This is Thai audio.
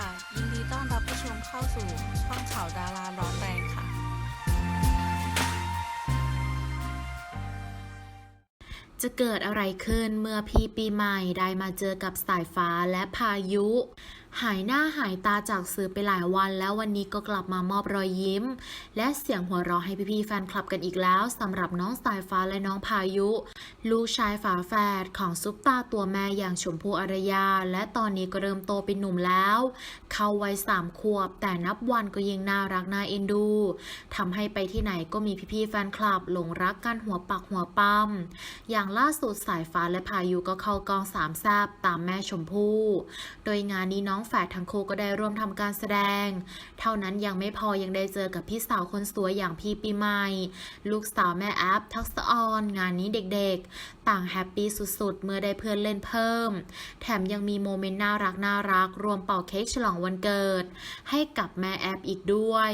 ค่ะ ยินดีต้อนรับผู้ชมเข้าสู่ช่องข่าวดาราร้อนแรงค่ะ จะเกิดอะไรขึ้นเมื่อพี่ปีใหม่ได้มาเจอกับสายฟ้าและพายุหายหน้าหายตาจากสื่อไปหลายวันแล้ววันนี้ก็กลับมามอบรอยยิ้ม และเสียงหัวเราะให้พี่ๆแฟนคลับกันอีกแล้วสำหรับน้องสายฟ้าและน้องพายุ ลูกชายฝาแฝดของซุปตาตัวแม่อย่างชมพู่อารยา และตอนนี้ก็เริ่มโตเป็นหนุ่มแล้ว เข้าวัยสามขวบ แต่นับวันก็ยิ่งน่ารักน่าเอ็นดูทำให้ไปที่ไหนก็มีพี่ๆแฟนคลับหลงรักกันหัวปักหัวปั๊มอย่างล่าสุดสายฟ้าและพายุก็เข้ากองสามแซบตามแม่ชมพู่ โดยงานนี้น้องแฝดทั้งคู่ก็ได้ร่วมทำการแสดง เท่านั้นยังไม่พอยังได้เจอกับพี่สาวคนสวยอย่างพี่ปีใหม่ ลูกสาวแม่แอปทักษะออนงานนี้เด็กๆ ต่างแฮปปี้สุดๆ เมื่อได้เพื่อนเล่นเพิ่ม แถมยังมีโมเมนต์น่ารักน่ารักรวมเป่าเค้กฉลองวันเกิด ให้กับแม่แอปอีกด้วย